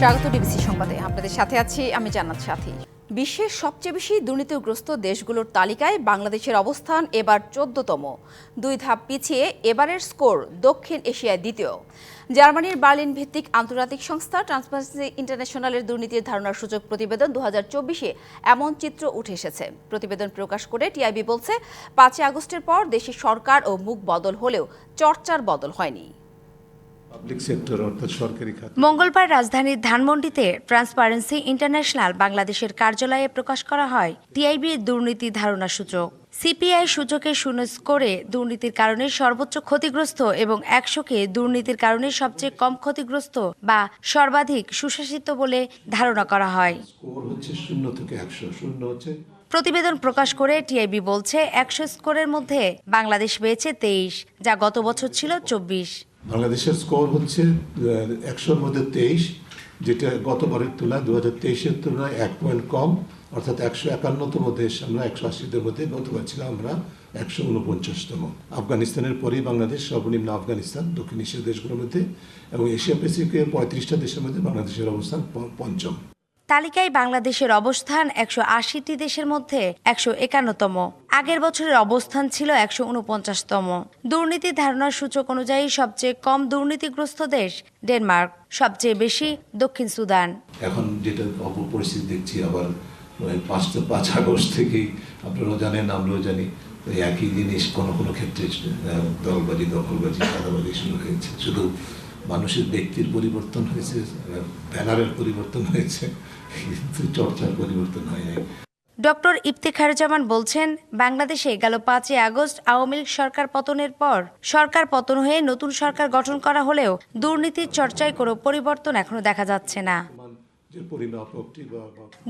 স্বাগত ডিবিসি সংবাদে। আপনাদের সাথে আছি আমি জান্নাত সাথী। বিশ্বের সবচেয়ে বেশি দুর্নীতিগ্রস্ত দেশগুলোর তালিকায় বাংলাদেশের অবস্থান এবার চোদ্দতম। দুই ধাপ পিছিয়ে এবারের স্কোর দক্ষিণ এশিয়ায় দ্বিতীয়। জার্মানির বার্লিন ভিত্তিক আন্তর্জাতিক সংস্থা ট্রান্সপারেন্সি ইন্টারন্যাশনালের দুর্নীতির ধারণার সুযোগ প্রতিবেদন দু হাজার চব্বিশে এমন চিত্র উঠে এসেছে। প্রতিবেদন প্রকাশ করে টিআইবি বলছে, পাঁচই আগস্টের পর দেশের সরকার ও মুখ বদল হলেও চর্চার বদল হয়নি পাবলিক সেক্টর অর্থাৎ সরকারি খাত মঙ্গলবার রাজধানীর ধানমন্ডিতে ট্রান্সপারেন্সি ইন্টারন্যাশনাল বাংলাদেশের কার্যালয়ে প্রকাশ করা হয় টিআইবি দুর্নীতি ধারণা সূচক। সিপিআই সূচকে শূন্য স্কোরে দুর্নীতির কারণে সর্বোচ্চ ক্ষতিগ্রস্ত এবং একশোকে দুর্নীতির কারণে সবচেয়ে কম ক্ষতিগ্রস্ত বা সর্বাধিক সুশাসিত বলে ধারণা করা হয়। প্রতিবেদন প্রকাশ করে টিআইবি বলছে একশো স্কোরের মধ্যে বাংলাদেশ পেয়েছে তেইশ যা গত বছর ছিল চব্বিশ। বাংলাদেশের স্কোর হচ্ছে একশোর মধ্যে তেইশ, যেটা গতবারের তুলনায় দু হাজার তেইশের তুলনায় এক পয়েন্ট কম, অর্থাৎ একশো একান্নতম দেশ, আমরা একশো আশিদের মধ্যে গতবার ছিলাম আমরা একশো উনপঞ্চাশতম। আফগানিস্তানের পরেই বাংলাদেশ, সর্বনিম্ন আফগানিস্তান, দক্ষিণ এশিয়ার দেশগুলোর মধ্যে, এবং এশিয়া প্যাসিফিকের পঁয়ত্রিশটা দেশের মধ্যে বাংলাদেশের অবস্থান পঞ্চম। তালিকায় বাংলাদেশের অবস্থান একশো আশিটি দেশের মধ্যে একশো একান্নতম। আগের বছরের অবস্থান ছিল একশো উনপঞ্চাশতম। দুর্নীতি ধারণার সূচক অনুযায়ী সবচেয়ে কম দুর্নীতিগ্রস্ত দেশ ডেনমার্ক, সবচেয়ে বেশি দক্ষিণ সুদান। এখন যেটা পরিস্থিতি দেখছি, আবার পাঁচটা পাঁচ আগস্ট থেকেই আপনারাও জানেন, আমরাও জানি একই জিনিস কোনো কোনো ক্ষেত্রে দলবাজি, দখলবাজি চাঁদাবাজি শুরু হয়েছে। শুধু মানুষের ব্যক্তির পরিবর্তন হয়েছে ব্যানারের পরিবর্তন হয়েছে কিন্তু চর্চার পরিবর্তন হয় নাই। ডক্টর ইফতেখারুজ্জামান বলছেন বাংলাদেশে গেল পাঁচই আগস্ট আওয়ামী লীগ সরকার পতনের পর। সরকার পতন হয়ে নতুন সরকার গঠন করা হলেও দুর্নীতির চর্চায় কোনো পরিবর্তন এখনও দেখা যাচ্ছে না।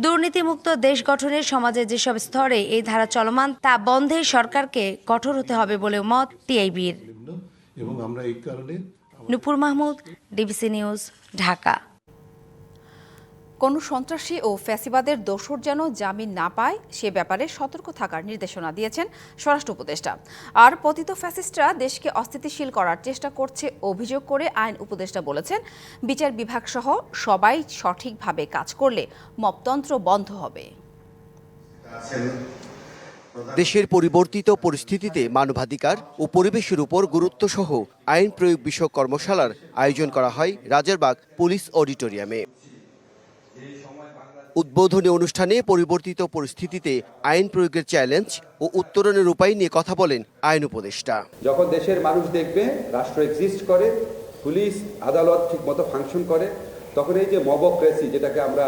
দুর্নীতিমুক্ত দেশ গঠনের সমাজে যেসব স্তরে এই ধারা চলমান তা বন্ধে সরকারকে কঠোর হতে হবে বলেও মত টিআইবির। এবং আমরা এই কারণে নুপুর মাহমুদ ডিবিসি নিউজ ঢাকা। কোনো সন্ত্রাসী ও ফ্যাসিবাদের দোষর যেন জামিন না পায় সে ব্যাপারে সতর্ক থাকার নির্দেশনা দিয়েছেন স্বরাষ্ট্র উপদেষ্টা। আর পতিত ফ্যাসিস্টরা দেশকে অস্থিতিশীল করার চেষ্টা করছে অভিযোগ করে আইন উপদেষ্টা বলেছেন বিচার বিভাগ সহ সবাই সঠিকভাবে কাজ করলে মপতন্ত্র বন্ধ হবে। দেশের পরিবর্তিত পরিস্থিতিতে মানবাধিকার ও পরিবেশের উপর গুরুত্বসহ আইন প্রয়োগ বিষয়ক কর্মশালার আয়োজন করা হয় রাজারবাগ পুলিশ অডিটোরিয়ামে। উদ্বোধনী অনুষ্ঠানে পরিবর্তিত পরিস্থিতিতে আইন প্রয়োগের চ্যালেঞ্জ ও উত্তরণের উপায় নিয়ে কথা বলেন আইন উপদেষ্টা। যখন দেশের মানুষ দেখবে, রাষ্ট্র এক্সিস্ট করে, পুলিশ আদালত ঠিকমতো ফাংশন করে, তখন এই যে মবক্রেসি যেটাকে আমরা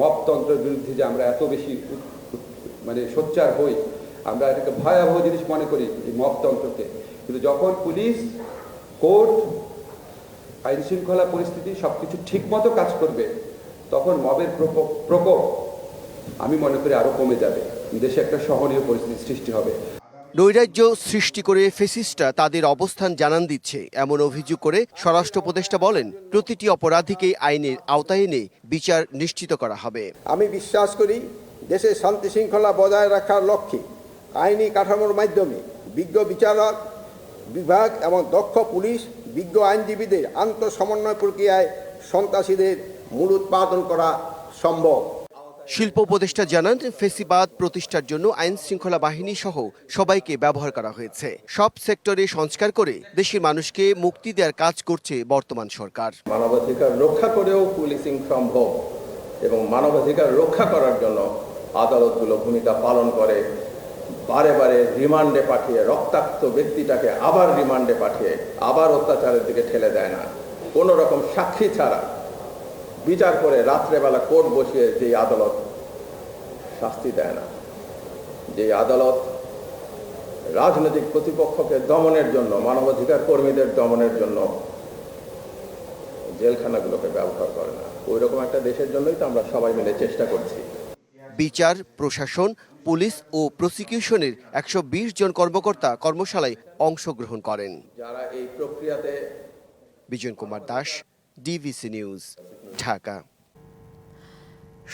মবতন্ত্রের বিরুদ্ধে যে আমরা এত বেশি মানে সোচ্চার হই। আমরা এটাকে ভয়াবহ জিনিস মনে করি এই মবতন্ত্রকে কিন্তু যখন পুলিশ কোর্ট আইন শৃঙ্খলা পরিস্থিতি সব কিছু ঠিকমতো কাজ করবে তখন মবের প্রকোপ প্রকোপ আমি মনে করি আরও কমে যাবে। দেশে একটা সহনীয় পরিস্থিতি সৃষ্টি হবে। নৈরাজ্য সৃষ্টি করে ফেসিস্টরা তাদের অবস্থান জানান দিচ্ছে। এমন অভিযোগ করে স্বরাষ্ট্র উপদেষ্টা বলেন প্রতিটি অপরাধীকে আইনের আওতায় এনে বিচার নিশ্চিত করা হবে। আমি বিশ্বাস করি দেশের শান্তি শৃঙ্খলা বজায় রাখার লক্ষ্যে আইনি কাঠামোর মাধ্যমে বিজ্ঞ বিচারক বিভাগ এবং দক্ষ পুলিশ বিজ্ঞ আইনজীবীদের আন্তঃসমন্বয় প্রক্রিয়ায় সন্ত্রাসীদের মূল উৎপাদন করা সম্ভব। শিল্প উপদেষ্টা জানান ফেসিবাদ প্রতিষ্ঠার জন্য আইন শৃঙ্খলা বাহিনী সহ সবাইকে ব্যবহার করা হয়েছে। সব সেক্টরে সংস্কার করে দেশের মানুষকে মুক্তি দেওয়ার কাজ করছে বর্তমান সরকার। মানবাধিকার রক্ষা করেও পুলিশিং সম্ভব এবং মানবাধিকার রক্ষা করার জন্য আদালতগুলো ভূমিকা পালন করে, বারে বারে রিমান্ডে পাঠিয়ে রক্তাক্ত ব্যক্তিটাকে আবার রিমান্ডে পাঠিয়ে আবার অত্যাচারের দিকে ঠেলে দেয় না। কোনো রকম সাক্ষী ছাড়া বিচার করে রাত্রেবেলা কোর্ট বসিয়ে যেই আদালত শাস্তি দেয় না। যেই আদালত রাজনৈতিক প্রতিপক্ষকে দমনের জন্য, মানবাধিকার কর্মীদের দমনের জন্য জেলখানাগুলোকে ব্যবহার করে না। ওই রকম একটা দেশের জন্যই তো আমরা সবাই মিলে চেষ্টা করছি। বিচার প্রশাসন পুলিশ ও প্রসিকিউশনের একশো বিশ জন কর্মকর্তা কর্মশালায় অংশগ্রহণ করেন। যারা এই প্রক্রিয়াতে বিজন কুমার দাস ডিভিসি নিউজ ঢাকা।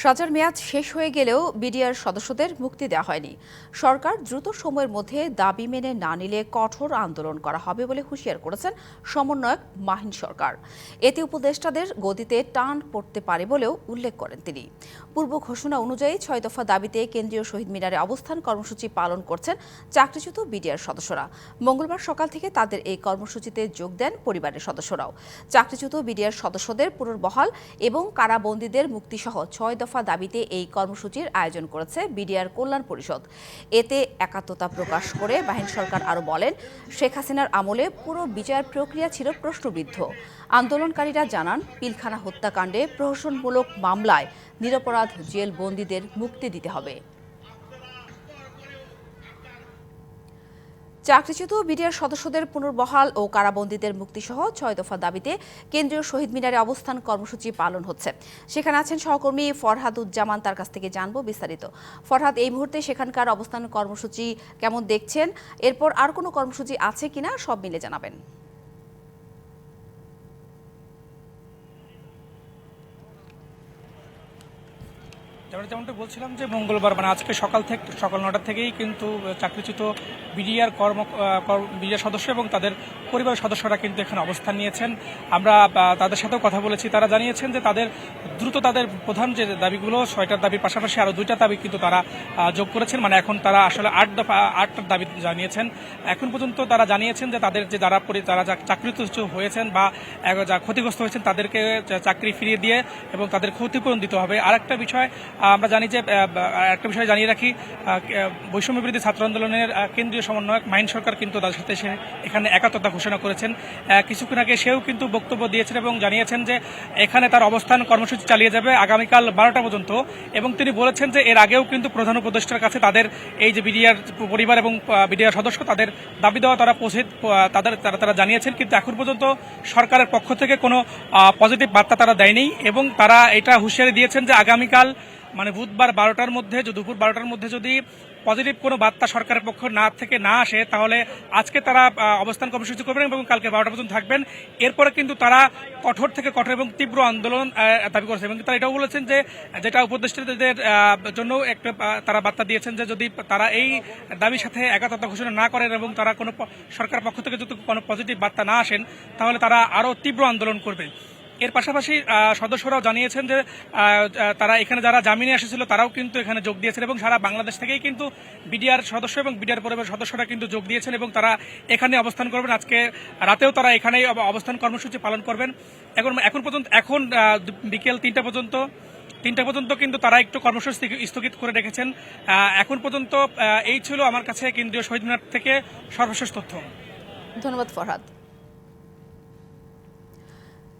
সাজার মেয়াদ শেষ হয়ে গেলেও বিডিআর সদস্যদের মুক্তি দেওয়া হয়নি। সরকার দ্রুত সময়ের মধ্যে দাবি মেনে না নিলে কঠোর আন্দোলন করা হবে বলে হুঁশিয়ার করেছেন সমন্বয়ক মাহিন সরকার। এতে উপদেষ্টাদের গদিতে টান পড়তে পারে বলেও উল্লেখ করেন তিনি। পূর্ব ঘোষণা অনুযায়ী ছয় দফা দাবিতে কেন্দ্রীয় শহীদ মিনারে অবস্থান কর্মসূচি পালন করছেন চাকরিচ্যুত বিডিআর সদস্যরা। মঙ্গলবার সকাল থেকে তাদের এই কর্মসূচিতে যোগ দেন পরিবারের সদস্যরাও। চাকরিচ্যুত বিডিআর সদস্যদের পুনর্বহাল এবং কারাবন্দীদের মুক্তিসহ ছয় দফা দাবিতে এই কর্মসূচির আয়োজন করেছে বিডিআর কল্যাণ পরিষদ। এতে একাত্মতা প্রকাশ করে বাহিনী সরকার আরও বলেন, শেখ হাসিনার আমলে পুরো বিচার প্রক্রিয়া ছিল প্রশ্নবিদ্ধ। আন্দোলনকারীরা জানান, পিলখানা হত্যাকাণ্ডে প্রহসনমূলক মামলায় নিরপরাধ জেল বন্দীদের মুক্তি দিতে হবে। চাকরিচ্যুত বিডিআর সদস্যদের পুনর্বহাল ও কারাবন্দীদের মুক্তিসহ ছয় দফা দাবিতে কেন্দ্রীয় শহীদ মিনারে অবস্থান কর্মসূচি পালন হচ্ছে। সেখানে আছেন সহকর্মী ফরহাদুজ্জামান, তার কাছ থেকে জানব বিস্তারিত। ফরহাদ, এই মুহূর্তে সেখানকার অবস্থান কর্মসূচি কেমন দেখছেন? এরপর আর কোনো কর্মসূচি আছে কিনা সব মিলে জানাবেন। যেমন যেমনটা বলছিলাম যে মঙ্গলবার মানে আজকে সকাল থেকে, সকাল নটা থেকেই কিন্তু চাকরিচ্যুত বিডিআর কর্ম বিডিআর সদস্য এবং তাদের পরিবারের সদস্যরা কিন্তু এখানে অবস্থান নিয়েছেন। আমরা তাদের সাথেও কথা বলেছি। তারা জানিয়েছেন যে তাদের দ্রুত তাদের প্রধান যে দাবিগুলো, ছয়টার দাবির পাশাপাশি আরও দুইটা দাবি কিন্তু তারা যোগ করেছেন। মানে এখন তারা আসলে আট দফা, আটটার দাবি জানিয়েছেন। এখন পর্যন্ত তারা জানিয়েছেন যে তাদের যে যারা যা- চাকরিচ্যুত হয়েছেন বা যা ক্ষতিগ্রস্ত হয়েছেন, তাদেরকে চাকরি ফিরিয়ে দিয়ে এবং তাদের ক্ষতিপূরণ দিতে হবে। আর একটা বিষয় আমরা জানি যে একটা বিষয় জানিয়ে রাখি বৈষম্য বিরোধী ছাত্র আন্দোলনের কেন্দ্রীয় সমন্বয়ক মাইন সরকার কিন্তু তাদের সাথে সে এখানে একাত্মতা ঘোষণা করেছেন। কিছুক্ষণ আগে সেও কিন্তু বক্তব্য দিয়েছেন এবং জানিয়েছেন যে, এখানে তার অবস্থান কর্মসূচি চালিয়ে যাবে আগামীকাল বারোটা পর্যন্ত। এবং তিনি বলেছেন যে, এর আগেও কিন্তু প্রধান উপদেষ্টার কাছে তাদের এই যে বিডিআর পরিবার এবং বিডিআর সদস্য তাদের দাবি দেওয়া তারা পৌঁছে তাদের, তারা তারা জানিয়েছেন। কিন্তু এখন পর্যন্ত সরকারের পক্ষ থেকে কোনো পজিটিভ বার্তা তারা দেয়নি এবং তারা এটা হুঁশিয়ারি দিয়েছেন যে, আগামীকাল মানে বুধবার বারোটার মধ্যে দুপুর বারোটার মধ্যে যদি পজিটিভ কোনো বার্তা সরকারের পক্ষ না থেকে না আসে, তাহলে আজকে তারা অবস্থান কর্মসূচি করবেন এবং কালকে বারোটা পর্যন্ত থাকবেন। এরপরে কিন্তু তারা কঠোর থেকে কঠোর এবং তীব্র আন্দোলন দাবি করেছে এবং তারা এটাও বলেছেন যে, যেটা উপদেষ্টাদের জন্য একটা তারা বার্তা দিয়েছেন যে যদি তারা এই দাবির সাথে একাত্মতা ঘোষণা না করেন এবং তারা কোনো সরকার পক্ষ থেকে যদি কোনো পজিটিভ বার্তা না আসেন, তাহলে তারা আরও তীব্র আন্দোলন করবে। এর পাশাপাশি সদস্যরাও জানিয়েছেন যে তারা এখানে যারা জামিনে এসেছিল তারাও কিন্তু এখানে যোগ দিয়েছেন এবং সারা বাংলাদেশ থেকেই কিন্তু বিডিআর সদস্য এবং বিডিআর পরিবারের সদস্যরা কিন্তু যোগ দিয়েছেন এবং তারা এখানে অবস্থান করবেন। আজকে রাতেও তারা এখানেই অবস্থান কর্মসূচি পালন করবেন। এখন এখন পর্যন্ত, এখন বিকেল তিনটা পর্যন্ত তিনটা পর্যন্ত কিন্তু তারা একটু কর্মসূচি স্থগিত করে রেখেছেন। এখন পর্যন্ত এই ছিল আমার কাছে কেন্দ্রীয় শহীদ মিনার থেকে সর্বশেষ তথ্য। ধন্যবাদ, ফরহাদ।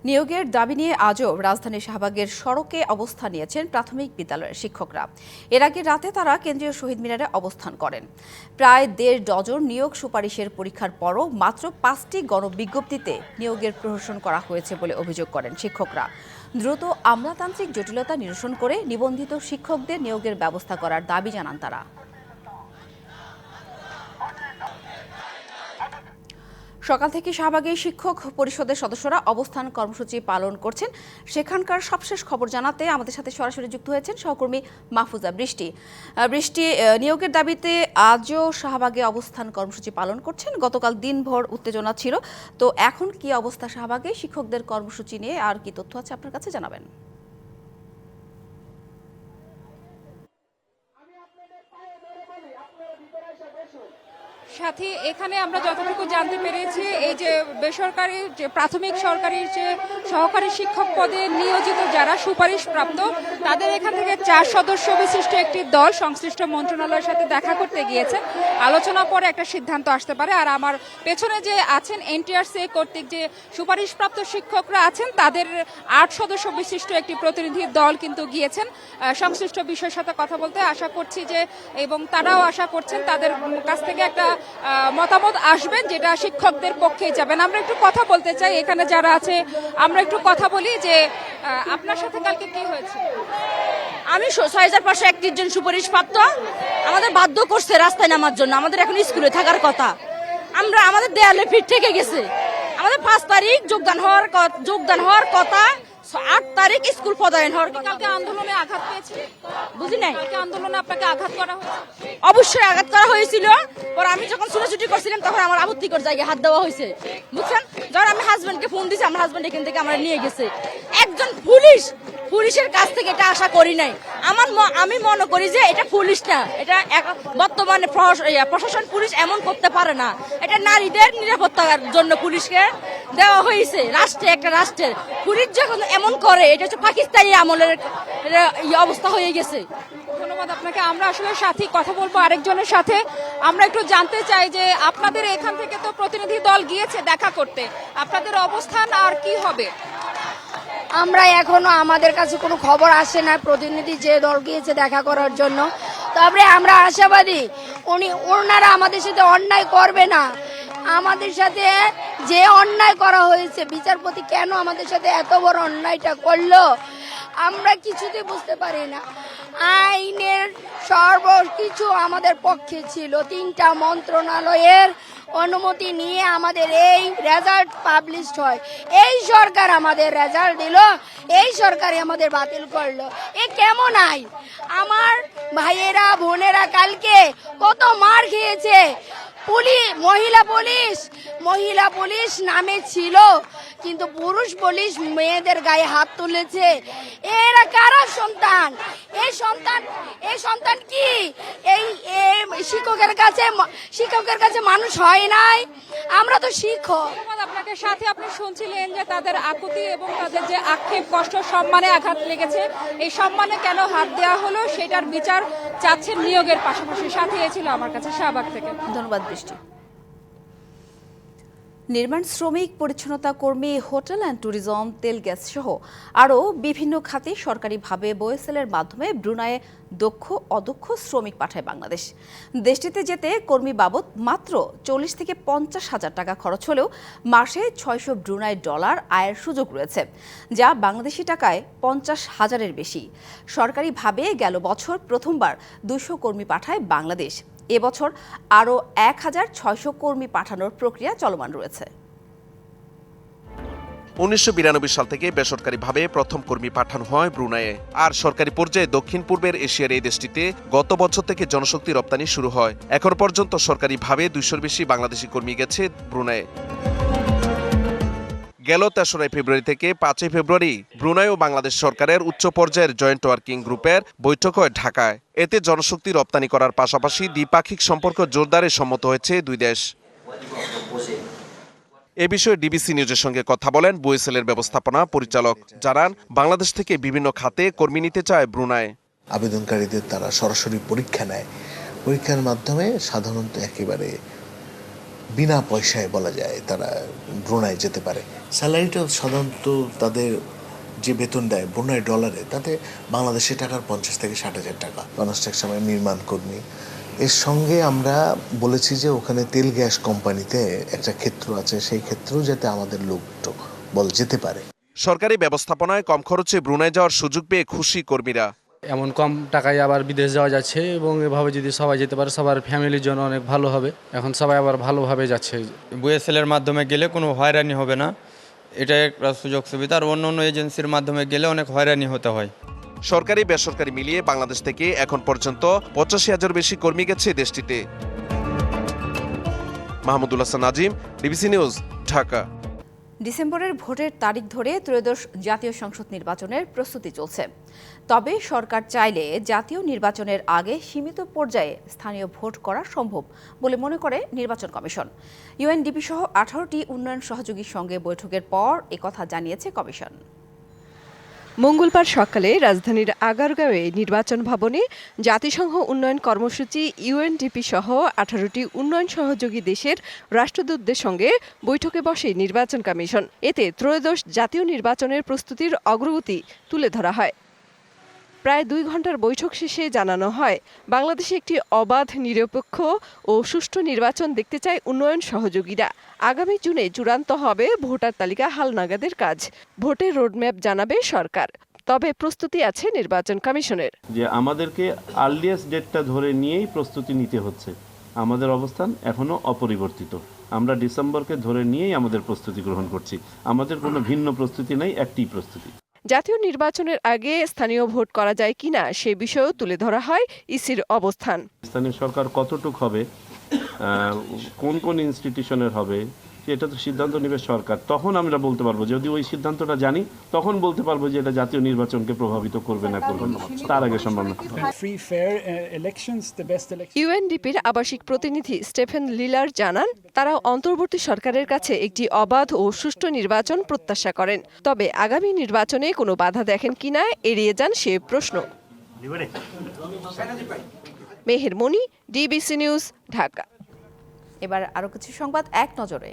নিয়োগের দাবি নিয়ে আজও রাজধানীর শাহবাগের সড়কে অবস্থান নিয়েছেন প্রাথমিক বিদ্যালয়ের শিক্ষকরা। এর আগে রাতে তারা কেন্দ্রীয় শহীদ মিনারে অবস্থান করেন। প্রায় দেড় ডজন নিয়োগ সুপারিশের পরীক্ষার পরও মাত্র পাঁচটি গণবিজ্ঞপ্তিতে নিয়োগের প্রহসন করা হয়েছে বলে অভিযোগ করেন শিক্ষকরা। দ্রুত আমলাতান্ত্রিক জটিলতা নিরসন করে নিবন্ধিত শিক্ষকদের নিয়োগের ব্যবস্থা করার দাবি জানান তারা। সকাল থেকে শাহবাগে শিক্ষক পরিষদের সদস্যরা অবস্থান কর্মসূচি পালন করছেন। সেখানকার সবশেষ খবর জানাতে আমাদের সাথে সরাসরি যুক্ত হয়েছেন সহকর্মী মাহফুজা বৃষ্টি। বৃষ্টি নিয়োগের দাবিতে আজও শাহবাগে অবস্থান কর্মসূচি পালন করছেন। গতকাল দিনভর উত্তেজনা ছিল। তো এখন কি অবস্থা শাহবাগে? শিক্ষকদের কর্মসূচি নিয়ে আর কি তথ্য আছে আপনার কাছে জানাবেন। সাথী এখানে আমরা যতটুকু জানতে পেরেছি, এই যে বেসরকারি, যে প্রাথমিক সরকারি যে সহকারী শিক্ষক পদে নিয়োজিত যারা সুপারিশ প্রাপ্ত তাদের এখান থেকে চার সদস্য বিশিষ্ট একটি দল সংশ্লিষ্ট মন্ত্রণালয়ের সাথে দেখা করতে গিয়েছে। আলোচনা পরে একটা সিদ্ধান্ত আসতে পারে। আর আমার পেছনে যে আছেন এনটিআরসি কর্তৃক যে সুপারিশপ্রাপ্ত শিক্ষকরা আছেন, তাদের আট সদস্য বিশিষ্ট একটি প্রতিনিধি দল কিন্তু গিয়েছেন। সংশ্লিষ্ট বিষয়ের সাথে কথা বলতে আশা করছি যে, এবং তারাও আশা করছেন, তাদের কাছ থেকে একটা মতামত আসবেন যেটা শিক্ষকদের পক্ষে যাবেন আমরা একটু কথা বলতে চাই। এখানে যারা আছে, আমরা একটু কথা বলি যে আপনার সাথে কালকে কি হয়েছে? আমি ছয় হাজার পাঁচশো একত্রিশ জন সুপারিশ প্রাপ্ত আমাদের বাধ্য করছে রাস্তায় নামার জন্য। আমাদের এখন স্কুলে থাকার কথা। আমরা আমাদের দেয়ালে ফিট থেকে গেছে। আমাদের পাঁচ তারিখ যোগদান হওয়ার যোগদান হওয়ার কথা আট তারিখ স্কুল পদায়ন হওয়ার। কালকে আন্দোলনে আঘাত পেয়েছে বুঝি নাই? কালকে আন্দোলনে আপনাকে আঘাত করা হয়েছে অবশ্যই আঘাত করা হয়েছিল। পর আমি যখন ছুটাছুটি করছিলাম তখন আমার আপত্তিকর জায়গায় হাত দেওয়া হয়েছে। বুঝছেন? যখন আমি হাজবেন্ডকে ফোন দিয়েছি আমার হাজবেন্ড এখান থেকে আমরা নিয়ে গেছে। একজন পুলিশ পুলিশের কাছ থেকে এটা আশা করি নাই। আমার আমি মনে করি যে এটা পুলিশ না, এটা বর্তমানে প্রশ- প্রশাসন পুলিশ এমন করতে পারে না। এটা নারীদের নিরাপত্তার জন্য পুলিশকে দেওয়া হয়েছে, রাষ্ট্রে, একটা রাষ্ট্রের। পুলিশ যখন এমন করে, এটা হচ্ছে পাকিস্তানি আমলের ইয়ে অবস্থা হয়ে গেছে। ধন্যবাদ আপনাকে। আমরা আসলে সাথী, কথা বলব আরেকজনের সাথে। আমরা একটু জানতে চাই যে আপনাদের এখান থেকে তো প্রতিনিধি দল গিয়েছে দেখা করতে। আপনাদের অবস্থান আর কি হবে? আমরা এখনও আমাদের কাছে কোনো খবর আসে না। প্রতিনিধি যে দল গিয়েছে দেখা করার জন্য। তবে আমরা আশাবাদী, উনি, ওনারা আমাদের সাথে অন্যায় করবে না। আমাদের সাথে যে অন্যায় করা হয়েছে, বিচারপতি কেন আমাদের সাথে এত বড় অন্যায়টা করল, আমরা কিছুতে বুঝতে পারি না। আইনের সর্বকিছু আমাদের পক্ষে ছিল। তিনটা মন্ত্রণালয়ের অনুমতি নিয়ে আমাদের এই রেজাল্ট পাবলিশ হয়। এই সরকার আমাদের রেজাল্ট দিল, এই সরকারই আমাদের বাতিল করল। এ কেমন আই? আমার ভাইয়েরা, বোনেরা কালকে কত মার খেয়েছে? পুলিশ মহিলা পুলিশ মহিলা পুলিশ নামে ছিল কিন্তু পুরুষ পুলিশ মেয়েদের গায়ে হাত তুলেছে। এরা কারা সন্তান? এই সন্তান এই সন্তান কি? এই শিক্ষকের কাছে শিক্ষকের কাছে মানুষ হয় নাই? আমরা তো শিক্ষক। আপনাকে সাথে। আপনি শুনছিলেন যে তাদের আকুতি এবং তাদের যে আক্ষেপ কষ্ট সম্মানে আঘাত লেগেছে। এই সম্মানে কেন হাত দেওয়া হলো সেটার বিচার চাচ্ছেন নিয়োগের পাশাপাশি। সাথে ছিল আমার কাছে শাহবাগ থেকে। ধন্যবাদ। বৃষ্টি নির্মাণ শ্রমিক পরিচ্ছন্নতা কর্মী হোটেল অ্যান্ড ট্যুরিজম তেল গ্যাস সহ আরও বিভিন্ন খাতে সরকারিভাবে বয়েসেলের মাধ্যমে ব্রুনায়ে দক্ষ অদক্ষ শ্রমিক পাঠায় বাংলাদেশ দেশটিতে যেতে কর্মী বাবদ মাত্র চল্লিশ থেকে পঞ্চাশ হাজার টাকা খরচ হলেও মাসে ছয়শো ব্রুনাই ডলার আয়ের সুযোগ রয়েছে যা বাংলাদেশি টাকায় পঞ্চাশ হাজারের বেশি সরকারিভাবে গেল বছর প্রথমবার দুশো কর্মী পাঠায় বাংলাদেশ এবছর আরও এক হাজার ছয়শো কর্মী পাঠানোর প্রক্রিয়া চলমান রয়েছে। উনিশশো বিরানব্বই সাল থেকে বেসরকারিভাবে প্রথম কর্মী পাঠানো হয় ব্রুনাইয়ে। আর সরকারি পর্যায়ে দক্ষিণ পূর্বের এশিয়ার এই দেশটিতে গত বছর থেকে জনশক্তি রপ্তানি শুরু হয়। এখন পর্যন্ত সরকারিভাবে দুইশোর বেশি বাংলাদেশি কর্মী গেছে ব্রুনাইয়ে। গেল তেসরাই ফেব্রুয়ারি থেকে পাঁচই ফেব্রুয়ারি ব্রুনাই ও বাংলাদেশ সরকারের উচ্চ পর্যায়ের জয়েন্ট ওয়ার্কিং গ্রুপের বৈঠক হয় ঢাকায়। এতে জনশক্তি রপ্তানি করার পাশাপাশি দ্বিপাক্ষিক সম্পর্ক জোরদারে সম্মত হয়েছে দুই দেশ। এ বিষয়ে ডিবিসি নিউজের সঙ্গে কথা বলেন বুয়েসেলের ব্যবস্থাপনা পরিচালক। জানান, বাংলাদেশ থেকে বিভিন্ন খাতে কর্মী নিতে চায় ব্রুনাই। আবেদনকারীদের তারা সরাসরি পরীক্ষা নেয়। পরীক্ষার মাধ্যমে সাধারণত একেবারে বিনা পয়সায় বলা যায় তারা ব্রুনায় যেতে পারে। স্যালারিটা সাধারণত তাদের যে বেতন দেয় ব্রুনাই ডলারে, তাতে বাংলাদেশে টাকার পঞ্চাশ থেকে ষাট হাজার টাকা। কনস্ট্রাকশন নির্মাণ কর্মী। এর সঙ্গে আমরা বলেছি যে ওখানে তেল গ্যাস কোম্পানিতে একটা ক্ষেত্র আছে, সেই ক্ষেত্রেও যাতে আমাদের লোক বল যেতে পারে। সরকারি ব্যবস্থাপনায় কম খরচে ব্রুনাই যাওয়ার সুযোগ পেয়ে খুশি কর্মীরা। এমন কম টাকায় আবার বিদেশ যাওয়া যাচ্ছে এবং এভাবে যদি সবাই যেতে পারে সবার ফ্যামিলির জন্য অনেক ভালো হবে। এখন সবাই আবার ভালোভাবে যাচ্ছে। বুয়েসেলের মাধ্যমে গেলে কোনো হয়রানি হবে না। এটা একটা সুযোগ সুবিধা। আর অন্য অন্য এজেন্সির মাধ্যমে গেলে অনেক হয়রানি হতে হয়। সরকারি বেসরকারি মিলিয়ে বাংলাদেশ থেকে এখন পর্যন্ত পঁচাশি হাজার বেশি কর্মী গেছে দেশটিতে। Mahmudul Hasan Nazim DBC news Dhaka. ডিসেম্বরের ভোটের তারিখ ধরে ত্রয়োদশ জাতীয় সংসদ নির্বাচনের প্রস্তুতি চলছে। তবে সরকার চাইলে জাতীয় নির্বাচনের আগে সীমিত পর্যায়ে স্থানীয় ভোট করা সম্ভব বলে মনে করে নির্বাচন কমিশন। ইউএনডিপি সহ আঠারোটি উন্নয়ন সহযোগীর সঙ্গে বৈঠকের পর একথা জানিয়েছে কমিশন। মঙ্গলবার সকালে রাজধানীর আগারগাঁওয়ে নির্বাচন ভবনে জাতিসংঘ উন্নয়ন কর্মসূচি ইউএনডিপি সহ আঠারোটি উন্নয়ন সহযোগী দেশের রাষ্ট্রদূতদের সঙ্গে বৈঠকে বসে নির্বাচন কমিশন। এতে ত্রয়োদশ জাতীয় নির্বাচনের প্রস্তুতির অগ্রগতি তুলে ধরা হয়। প্রায় দুই ঘণ্টার বৈঠক শেষে জানানো হয়, বাংলাদেশে একটি অবাধ, নিরপেক্ষ ও সুষ্ঠু নির্বাচন দেখতে চায় উন্নয়ন সহযোগীরা। আগামী জুনে চূড়ান্ত হবে ভোটার তালিকা হালনাগাদের কাজ। ভোটের রোডম্যাপ জানাবে সরকার। তবে প্রস্তুতি আছে নির্বাচন কমিশনের। যে আমাদেরকে আর্লিয়েস্ট ডেটটা ধরে নিয়েই প্রস্তুতি নিতে হচ্ছে। আমাদের অবস্থান এখনও অপরিবর্তিত। আমরা ডিসেম্বরকে ধরে নিয়েই আমাদের প্রস্তুতি গ্রহণ করছি। আমাদের কোনো ভিন্ন প্রস্তুতি নেই, একটি প্রস্তুতি। জাতীয় নির্বাচনের আগে স্থানীয় ভোট করা যায় কিনা সে বিষয়েও তুলে ধরা হয় ইসির অবস্থান। স্থানীয় সরকার কতটুক হবে কোন কোন ইনস্টিটিউশনের হবে এটা তো সিদ্ধান্ত নেবে সরকার। তখন আমরা বলতে পারব যদি ওই সিদ্ধান্তটা জানি তখন বলতে পারব যে এটা জাতীয় নির্বাচনকে প্রভাবিত করবে না করবে না। তার আগে সম্ভব না। ইউএনডিপির আবাসিক প্রতিনিধি স্টেফেন লিলার জানান তারা অন্তর্বর্তী সরকারের কাছে একটি অবাধ ও সুষ্ঠু নির্বাচন প্রত্যাশা করেন। তবে আগামী নির্বাচনে কোনো বাধা দেখেন কিনা এড়িয়ে যান সে প্রশ্ন। Meher Moni DBC news Dhaka. এবার আরও কিছু সংবাদ এক নজরে।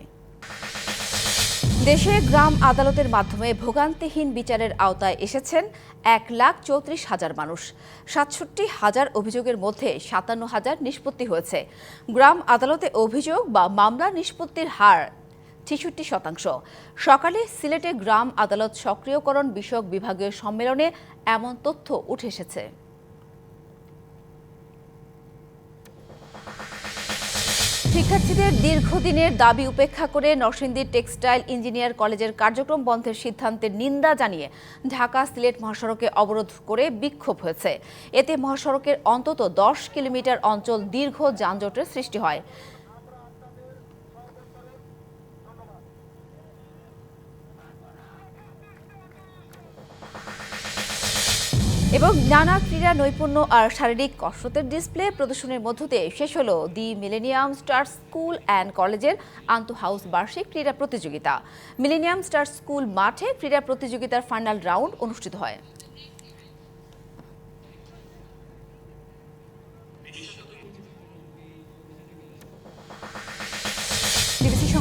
দেশে গ্রাম আদালতের মাধ্যমে ভোগান্তিহীন বিচারের আওতায় এসেছেন এক লাখ চৌত্রিশ হাজার মানুষ। সাতষট্টি হাজার অভিযোগের মধ্যে সাতান্ন হাজার নিষ্পত্তি হয়েছে। গ্রাম আদালতে অভিযোগ বা মামলা নিষ্পত্তির হার ছেষট্টি শতাংশ। সকালে সিলেটে গ্রাম আদালত সক্রিয়করণ বিষয়ক বিভাগীয় সম্মেলনে এমন তথ্য উঠে এসেছে। শিক্ষার্থীদের দীর্ঘদিনের দাবি উপেক্ষা করে নরসিংদীর টেক্সটাইল ইঞ্জিনিয়ার কলেজের কার্যক্রম বন্ধের সিদ্ধান্তের নিন্দা জানিয়ে ঢাকা সিলেট মহাসড়কে অবরোধ করে বিক্ষোভ হয়েছে। এতে মহাসড়কের অন্তত দশ কিলোমিটার অঞ্চল দীর্ঘ যানজটের সৃষ্টি হয়। এবং নানা ক্রীড়া, নৈপুণ্য আর শারীরিক কসরতের ডিসপ্লে প্রদর্শনের মধ্য দিয়ে শেষ হলো the millennium star school and কলেজের আন্ত হাউস বার্ষিক ক্রীড়া প্রতিযোগিতা। মিলেনিয়াম স্টার স্কুল মাঠে ক্রীড়া প্রতিযোগিতার ফাইনাল রাউন্ড অনুষ্ঠিত হয়।